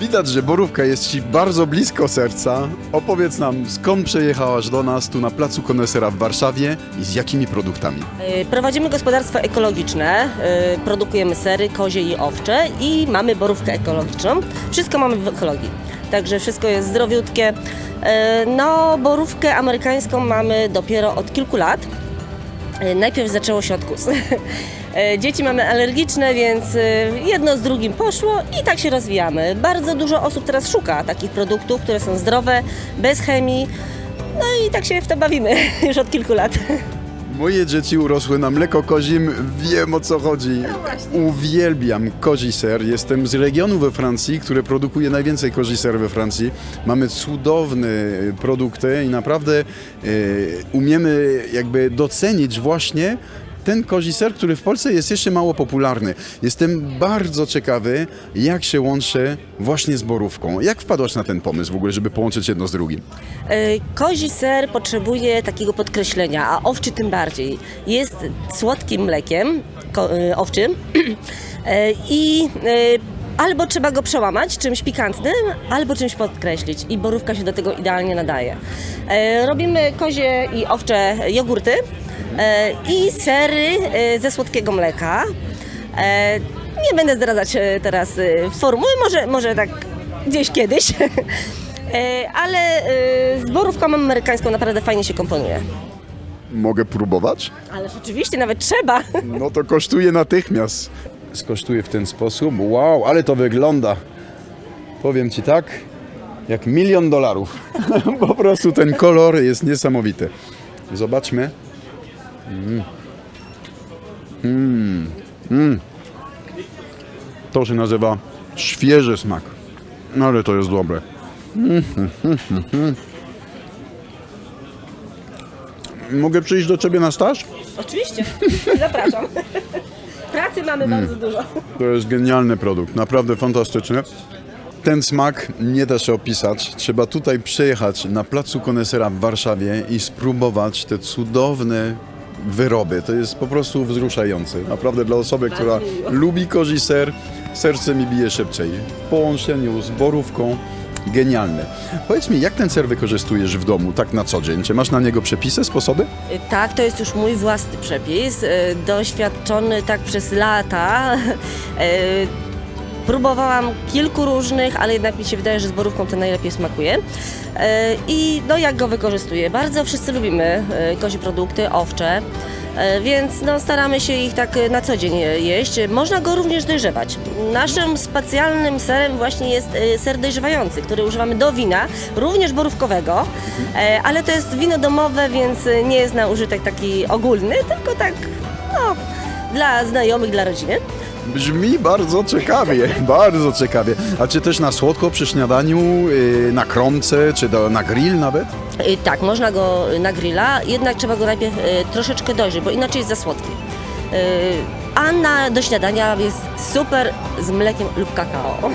Widać, że borówka jest Ci bardzo blisko serca. Opowiedz nam, skąd przejechałaś do nas tu na Placu Konesera w Warszawie i z jakimi produktami? Y, Prowadzimy gospodarstwo ekologiczne, y, produkujemy sery kozie i owcze i mamy borówkę ekologiczną. Wszystko mamy w ekologii, także wszystko jest zdrowiutkie. Y, No, borówkę amerykańską mamy dopiero od kilku lat. Y, Najpierw zaczęło się od kus. Y, Dzieci mamy alergiczne, więc y, jedno z drugim poszło i tak się rozwijamy. Bardzo dużo osób teraz szuka takich produktów, które są zdrowe, bez chemii. No i tak się w to bawimy już od kilku lat. Moje dzieci urosły na mleko kozim, wiem o co chodzi. Uwielbiam kozi ser. Jestem z regionu we Francji, które produkuje najwięcej kozi ser we Francji. Mamy cudowne produkty i naprawdę e, umiemy jakby docenić właśnie ten kozi ser, który w Polsce jest jeszcze mało popularny. Jestem bardzo ciekawy, jak się łączy właśnie z borówką. Jak wpadłaś na ten pomysł w ogóle, żeby połączyć jedno z drugim? E, Kozi ser potrzebuje takiego podkreślenia, a owczy tym bardziej. Jest słodkim mlekiem e, owczym e, i albo trzeba go przełamać czymś pikantnym, albo czymś podkreślić i borówka się do tego idealnie nadaje. Robimy kozie i owcze jogurty i sery e, ze słodkiego mleka. E, Nie będę zdradzać e, teraz e, formuły, może, może tak gdzieś kiedyś. E, Ale e, z borówką amerykańską naprawdę fajnie się komponuje. Mogę próbować? Ale rzeczywiście nawet trzeba. No to kosztuje natychmiast. Skosztuje w ten sposób. Wow, ale to wygląda. Powiem ci tak, jak milion dolarów. po prostu ten kolor jest niesamowity. Zobaczmy. Mm. Mm. To się nazywa świeży smak. No ale to jest dobre. Mm, mm, mm, mm. Mogę przyjść do ciebie na staż? Oczywiście, zapraszam. Pracy mamy bardzo dużo. To jest genialny produkt, naprawdę fantastyczny. Ten smak nie da się opisać. Trzeba tutaj przyjechać na Placu Konesera w Warszawie i spróbować te cudowne wyroby. To jest po prostu wzruszające. Naprawdę dla osoby, która lubi kozi ser, serce mi bije szybciej. W połączeniu z borówką genialne. Powiedz mi, jak ten ser wykorzystujesz w domu, tak na co dzień? Czy masz na niego przepisy, sposoby? Tak, to jest już mój własny przepis, e, doświadczony tak przez lata. Próbowałam kilku różnych, ale jednak mi się wydaje, że z borówką to najlepiej smakuje. E, I no jak go wykorzystuję? Bardzo wszyscy lubimy e, kozie produkty, owcze. E, Więc no, staramy się ich tak na co dzień jeść. Można go również dojrzewać. Naszym specjalnym serem właśnie jest ser dojrzewający, który używamy do wina, również borówkowego, ale to jest wino domowe, więc nie jest na użytek taki ogólny, tylko tak no, dla znajomych, dla rodziny. Brzmi bardzo ciekawie, bardzo ciekawie. A czy też na słodko przy śniadaniu, yy, na kromce, czy do, na grill nawet? E, Tak, można go na grilla, jednak trzeba go najpierw e, troszeczkę dojrzeć, bo inaczej jest za słodki. E, A na, do śniadania jest super z mlekiem lub kakao.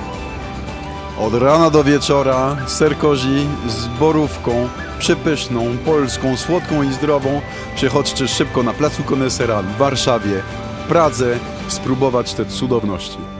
Od rana do wieczora ser kozi z borówką, przepyszną, polską, słodką i zdrową. Przychodźcie szybko na Placu Konesera w Warszawie, w Pradze, spróbować te cudowności.